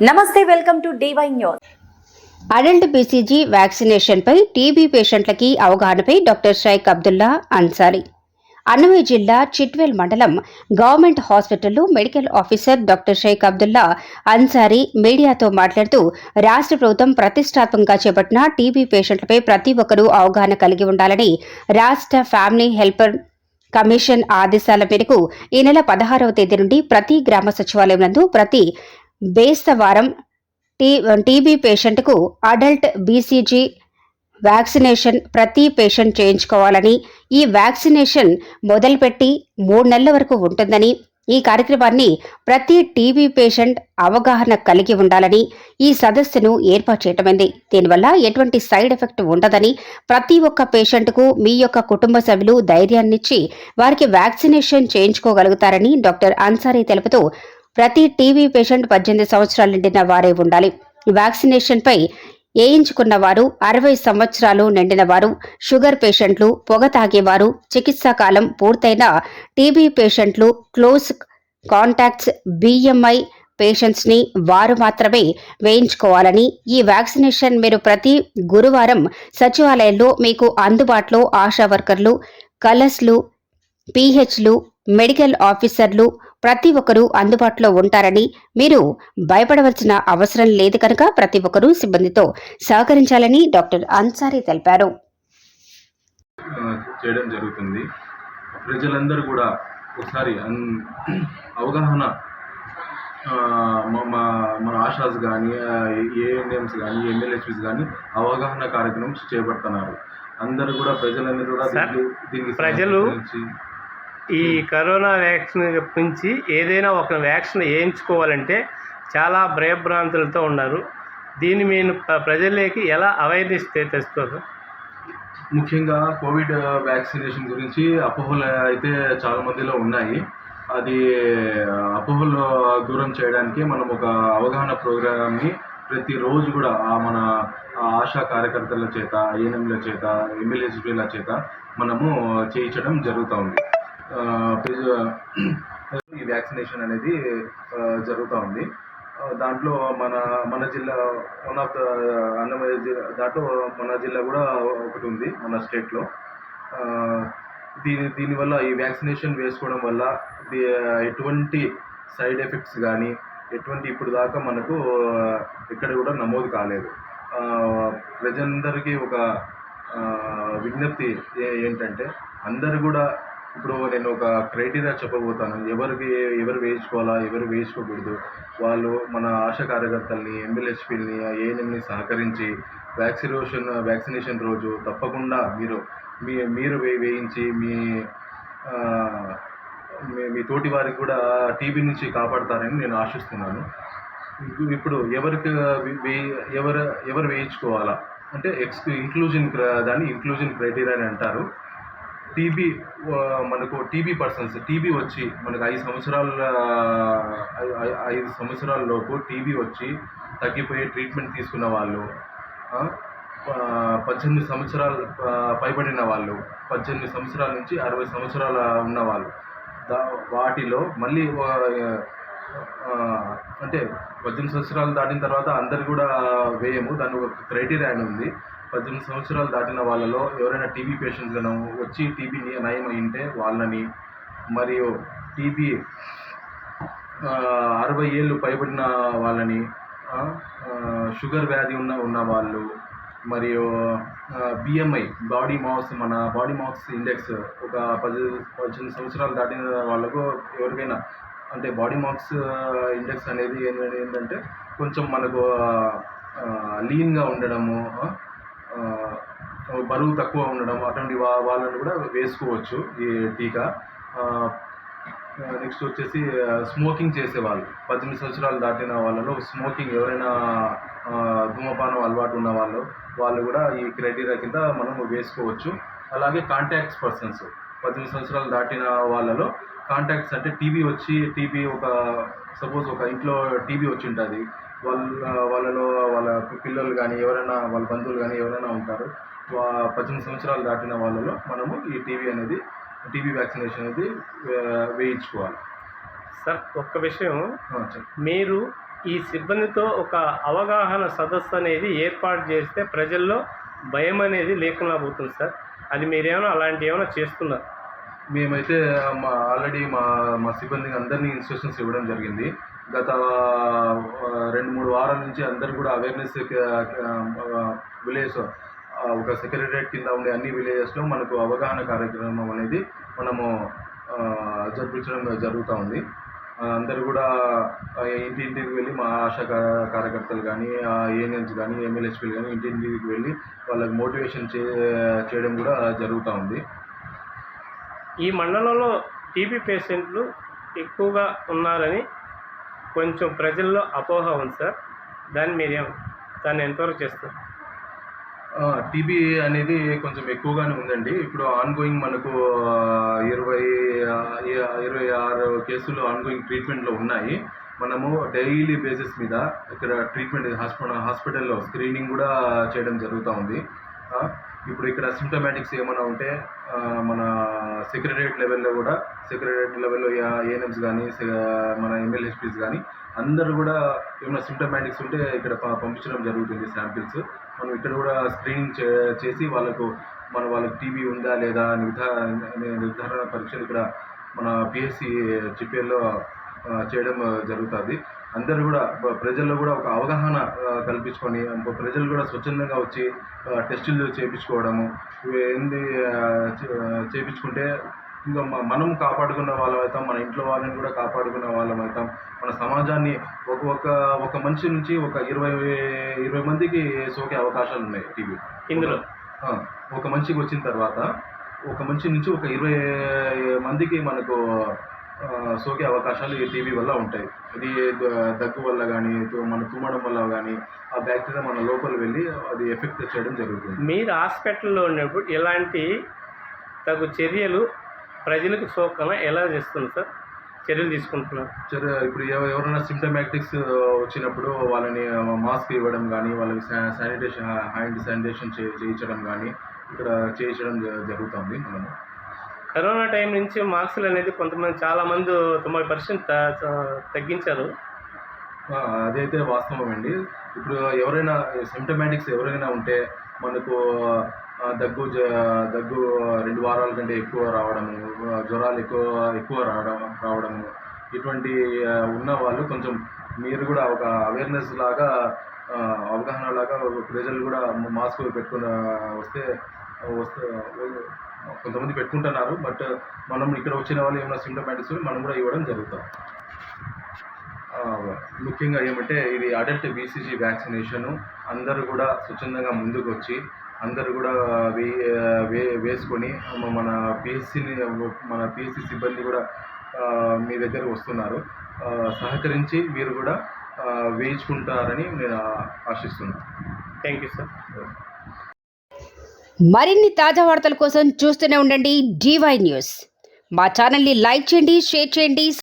నమస్తే welcome to DY news. Adult BCG వ్యాక్సినేషన్పై TB పేషెంట్లకి అవగాహనపై డాక్టర్ షైక్ అబ్దుల్లా అన్సారీ. అన్నమయ్య జిల్లా చిట్వేల్ మండలం గవర్నమెంట్ హాస్పిటల్లో medical officer doctor Sheikh Abdullah Ansari మీడియాతో మాట్లాడుతూ రాష్ట్ర ప్రభుత్వం ప్రతిష్టాత్మకంగా చేపట్టిన టీబీ పేషెంట్లపై ప్రతి ఒక్కరూ అవగాహన కలిగి ఉండాలని రాష్ట్ర ఫ్యామిలీ హెల్పర్ కమిషన్ ఆదేశాల మేరకు ఈ నెల పదహారవ తేదీ నుండి ప్రతి గ్రామ సచివాలయం నందు ప్రతి బేస్తవారం టీ టీబీ పేషెంట్కు అడల్ట్ బీసీజీ వ్యాక్సినేషన్ ప్రతి పేషెంట్ చేయించుకోవాలని ఈ వ్యాక్సినేషన్ మొదలుపెట్టి మూడు నెలల వరకు ఉంటుందని ఈ కార్యక్రమాన్ని ప్రతి టీబీ పేషెంట్ అవగాహన కలిగి ఉండాలని ఈ సదస్సును ఏర్పాటు చేయటమైంది. దీనివల్ల ఎటువంటి సైడ్ ఎఫెక్ట్ ఉండదని ప్రతి ఒక్క పేషెంట్కు మీ యొక్క కుటుంబ సభ్యులు ధైర్యాన్నిచ్చి వారికి వ్యాక్సినేషన్ చేయించుకోగలుగుతారని డాక్టర్ అన్సారీ తెలుపుతూ ప్రతి టీబీ పేషెంట్ పద్దెనిమిది సంవత్సరాలు నిండిన వారే ఉండాలి. వ్యాక్సినేషన్ పై వేయించుకున్న వారు అరవై సంవత్సరాలు నిండిన వారు షుగర్ పేషెంట్లు పొగ తాగేవారు చికిత్సా కాలం పూర్తయిన టీబీ పేషెంట్లు క్లోజ్ కాంటాక్ట్స్ బిఎంఐ పేషెంట్స్ని వారు మాత్రమే వేయించుకోవాలని ఈ వ్యాక్సినేషన్ మీరు ప్రతి గురువారం సచివాలయంలో మీకు అందుబాటులో ఆశా వర్కర్లు కలర్స్లు పీహెచ్లు మెడికల్ ఆఫీసర్లు ప్రతి ఒక్కరూ అందుబాటులో ఉంటారని మీరు భయపడవలసిన అవసరం లేదు కనుక ప్రతి ఒక్కరూ సిబ్బందితో సహకరించాలని డాక్టర్ అన్సారీ తెలిపారు. చేయడం జరుగుతుంది. ప్రజలందరూ కూడా ఒకసారి అవగాహన మ- మా- మన ఆశాస్ కానీ ఏఎన్ఎంస్ కానీ ఎమ్మెల్యేస్పీస్ కానీ అవగాహన కార్యక్రమం చేపడుతున్నారు. అందరూ కూడా ప్రజలందరూ కూడా దీనికి- ప్రజలు ఈ కరోనా వ్యాక్సిన్ నుంచి ఏదైనా ఒక వ్యాక్సిన్ వేయించుకోవాలంటే చాలా భయభ్రాంతులతో ఉన్నారు. దీన్ని మీరు ప్రజలకి ప్రజల్లోకి ఎలా అవేర్నెస్ తెస్తారు? ముఖ్యంగా కోవిడ్ వ్యాక్సినేషన్ గురించి అపోహలు అయితే చాలా మందిలో ఉన్నాయి. అది అపోహలు దూరం చేయడానికి మనం ఒక అవగాహన ప్రోగ్రామ్ని ప్రతిరోజు కూడా మన ఆశా కార్యకర్తల చేత ఏఎన్ఎంల చేత ఎమ్మెల్యేల చేత మనము చేయించడం జరుగుతూ ఉంది ఈ వ్యాక్సినేషన్ అనేది జరుగుతూ ఉంది. దాంట్లో మన మన జిల్లా వన్ ఆఫ్ ద అన్నమయ్య జిల్లా దాంట్లో మన జిల్లా కూడా ఒకటి ఉంది మన స్టేట్లో దీని దీనివల్ల ఈ వ్యాక్సినేషన్ వేసుకోవడం వల్ల ఎటువంటి సైడ్ ఎఫెక్ట్స్ కానీ ఎటువంటి ఇప్పుడు దాకా మనకు ఎక్కడ కూడా నమోదు కాలేదు. ప్రజలందరికీ ఒక విజ్ఞప్తి ఏంటంటే అందరు కూడా ఇప్పుడు నేను ఒక క్రైటీరియా చెప్పబోతాను. ఎవరికి ఎవరు వేయించుకోవాలా ఎవరు వేయించుకోకూడదు? వాళ్ళు మన ఆశా కార్యకర్తల్ని ఎమ్మెల్యేస్పీని ఏఎన్ఎంని సహకరించి వ్యాక్సినేషన్ వ్యాక్సినేషన్ రోజు తప్పకుండా మీరు మీ మీరు వే వేయించి మీ మీ తోటి వారికి కూడా టీబీ నుంచి కాపాడతారని నేను ఆశిస్తున్నాను. ఇప్పుడు ఎవరికి ఎవరు ఎవరు వేయించుకోవాలా? అంటే ఎక్స్ ఇంక్లూజన్ దాన్ని ఇంక్లూజన్ క్రైటీరియా అని అంటారు. టీబీ మనకు టీబీ పర్సన్స్ టీబీ వచ్చి మనకు ఐదు సంవత్సరాల ఐదు సంవత్సరాల లోపు టీబీ వచ్చి తగ్గిపోయే ట్రీట్మెంట్ తీసుకున్న వాళ్ళు పద్దెనిమిది సంవత్సరాలు పైబడిన వాళ్ళు పద్దెనిమిది సంవత్సరాల నుంచి అరవై సంవత్సరాల ఉన్న వాళ్ళు దా వాటిలో మళ్ళీ అంటే పద్దెనిమిది సంవత్సరాలు దాటిన తర్వాత అందరు కూడా వేయము. దాని ఒక క్రైటీరియా అని ఉంది. పద్దెనిమిది సంవత్సరాలు దాటిన వాళ్ళలో ఎవరైనా టీబీ పేషెంట్స్ గాను వచ్చి టీబీ నయం అయింటే వాళ్ళని మరియు టీబీ అరవై ఏళ్ళు పైబడిన వాళ్ళని షుగర్ వ్యాధి ఉన్న ఉన్న వాళ్ళు మరియు బిఎంఐ బాడీ మాస్ మన బాడీ మాస్ ఇండెక్స్ ఒక పది పద్దెనిమిది సంవత్సరాలు దాటిన వాళ్ళకు ఎవరికైనా అంటే బాడీ మార్క్స్ ఇండెక్స్ అనేది ఏంటంటే ఏంటంటే కొంచెం మనకు లీన్గా ఉండడము బరువు తక్కువ ఉండడం అటువంటి వా వాళ్ళని కూడా వేసుకోవచ్చు ఈ టీకా. నెక్స్ట్ వచ్చేసి స్మోకింగ్ చేసేవాళ్ళు. పద్దెనిమిది సంవత్సరాలు దాటిన వాళ్ళలో స్మోకింగ్ ఎవరైనా ధూమపానం అలవాటు ఉన్న వాళ్ళు వాళ్ళు కూడా ఈ క్రైటీరియా కింద మనం వేసుకోవచ్చు. అలాగే కాంటాక్ట్స్ పర్సన్స్. పద్దెనిమిది సంవత్సరాలు దాటిన వాళ్ళలో కాంటాక్ట్స్ అంటే టీబీ వచ్చి టీబీ ఒక సపోజ్ ఒక ఇంట్లో టీబీ వచ్చి ఉంటుంది వాళ్ళ వాళ్ళలో వాళ్ళ పిల్లలు కానీ ఎవరైనా వాళ్ళ బంధువులు కానీ ఎవరైనా ఉంటారు. పద్దెనిమిది సంవత్సరాలు దాటిన వాళ్ళలో మనము ఈ టీబీ అనేది టీబీ వ్యాక్సినేషన్ అనేది వేయించుకోవాలి. సార్ ఒక్క విషయం. మీరు ఈ సిబ్బందితో ఒక అవగాహన సదస్సు అనేది ఏర్పాటు చేస్తే ప్రజల్లో భయం అనేది లేకుండా పోతుంది సార్. అది మీరేమైనా అలాంటి ఏమైనా చేస్తున్నారు? మేమైతే మా ఆల్రెడీ మా మా సిబ్బందికి అందరినీ ఇన్స్ట్రక్షన్స్ ఇవ్వడం జరిగింది. గత రెండు మూడు వారాల నుంచి అందరు కూడా అవేర్నెస్ విలేజ్ ఒక సెక్రటరేట్ కింద ఉండే అన్ని విలేజెస్లో మనకు అవగాహన కార్యక్రమం అనేది మనము జరిపించడం జరుగుతూ ఉంది. అందరూ కూడా ఆ, ఇంటింటికి వెళ్ళి మా ఆశా కార్యకర్తలు కానీ ఏఎన్ఎన్స్ కానీ ఎమ్మెల్యేస్పీలు కానీ ఇంటింటికి వెళ్ళి వాళ్ళకి మోటివేషన్ చే చేయడం కూడా జరుగుతూ ఉంది. ఈ మండలంలో టీబీ పేషెంట్లు ఎక్కువగా ఉన్నారని కొంచెం ప్రజల్లో అపోహ ఉంది సార్. దాన్ని మీరేం దాన్ని ఎంతవరకు చేస్తారు? టీబీ అనేది కొంచెం ఎక్కువగానే ఉందండి. ఇప్పుడు ఆన్గోయింగ్ మనకు ఇరవై ఇరవై ఆరు కేసులు ఆన్గోయింగ్ ట్రీట్మెంట్లో ఉన్నాయి. మనము డైలీ బేసిస్ మీద ఇక్కడ ట్రీట్మెంట్ హాస్పిటల్ హాస్పిటల్లో స్క్రీనింగ్ కూడా చేయడం జరుగుతూ ఉంది. ఇప్పుడు ఇక్కడ సిమ్టమాటిక్స్ ఏమైనా ఉంటే మన సెక్రటరేట్ లెవెల్లో కూడా సెక్రటరేట్ లెవెల్లో ఏఎన్ఎంస్ కానీ మన ఎమ్మెల్యేస్పీస్ కానీ అందరూ కూడా ఏమైనా సిమ్టమాటిక్స్ ఉంటే ఇక్కడ ప- పంపించడం జరుగుతుంది శాంపిల్స్ మనం ఇక్కడ కూడా స్క్రీనింగ్ చే చేసి వాళ్ళకు మన వాళ్ళకి టీబీ ఉందా లేదా నిర్ధారణ నిర్ధారణ పరీక్షలు ఇక్కడ మన పిఎస్సి చిపిఎల్లో చేయడం జరుగుతుంది. అందరూ కూడా ప్రజల్లో కూడా ఒక అవగాహన కల్పించుకొని ప్రజలు కూడా స్వచ్ఛందంగా వచ్చి టెస్టులు చేయించుకోవడము ఏంది చేయించుకుంటే ఇంకా మనం కాపాడుకున్న వాళ్ళం అవుతాం మన ఇంట్లో వాళ్ళని కూడా కాపాడుకున్న వాళ్ళం అవుతాం. మన సమాజాన్ని ఒక ఒక ఒక మనిషి నుంచి ఒక ఇరవై ఇరవై మందికి సోకే అవకాశాలు ఉన్నాయి టీవీ ఇందులో? ఒక మనిషికి వచ్చిన తర్వాత ఒక మనిషి నుంచి ఒక ఇరవై మందికి మనకు సోకే అవకాశాలు ఈ టీవీ వల్ల ఉంటాయి. ఇది దగ్గు వల్ల కానీ మన తుమ్మడం వల్ల కానీ ఆ బ్యాక్టీరియా మన లోపల వెళ్ళి అది ఎఫెక్ట్ చేయడం జరుగుతుంది. మీరు హాస్పిటల్లో ఉన్నప్పుడు ఎలాంటి తగు చర్యలు ప్రజలకు సోకన ఎలా చేస్తుంది సార్? చర్యలు తీసుకుంటున్నారు? చర్య ఇప్పుడు ఎవ- ఎవరైనా సిమ్టమాటిక్స్ వచ్చినప్పుడు వాళ్ళని మాస్క్ ఇవ్వడం కానీ వాళ్ళకి శానిటేషన్ హ్యాండ్ శానిటేషన్ చేయించడం కానీ ఇక్కడ చేయించడం జరుగుతుంది మనము. కరోనా టైం నుంచి మార్క్స్లు అనేది కొంతమంది చాలామంది తొంభై పర్సెంట్ తగ్గించారు. అదైతే వాస్తవం అండి. ఇప్పుడు ఎవరైనా సిమ్టమాటిక్స్ ఎవరైనా ఉంటే మనకు దగ్గు జ- దగ్గు రెండు వారాల కంటే ఎక్కువ రావడము జ్వరాలు ఎక్కువ ఎక్కువ రావడం రావడము ఇటువంటి ఉన్న వాళ్ళు కొంచెం మీరు కూడా ఒక అవేర్నెస్ లాగా అవగాహన లాగా ప్రజలు కూడా మాస్క్ పెట్టుకుని వస్తే వస్తే కొంతమంది పెట్టుకుంటున్నారు బట్ మనం ఇక్కడ వచ్చిన వాళ్ళు ఏమైనా సిమ్టమాటిక్స్ మనం కూడా ఇవ్వడం జరుగుతాం. ముఖ్యంగా ఏమంటే ఇది అడల్ట్ బీసీజీ వ్యాక్సినేషన్ అందరూ కూడా స్వచ్ఛందంగా ముందుకు వచ్చి అందరూ కూడా వే వే వేసుకొని మన పిఎస్సిని మన పిఎస్సి సిబ్బంది కూడా మీ దగ్గర వస్తున్నారు. సహకరించి మీరు కూడా వేయించుకుంటారని నేను ఆశిస్తున్నాను. థ్యాంక్ యూ సార్ మరిన్ని తాజా వార్తల కోసం చూస్తూనే ఉండండి డివై న్యూస్ మా ఛానల్ని లైక్ చేయండి షేర్ చేయండి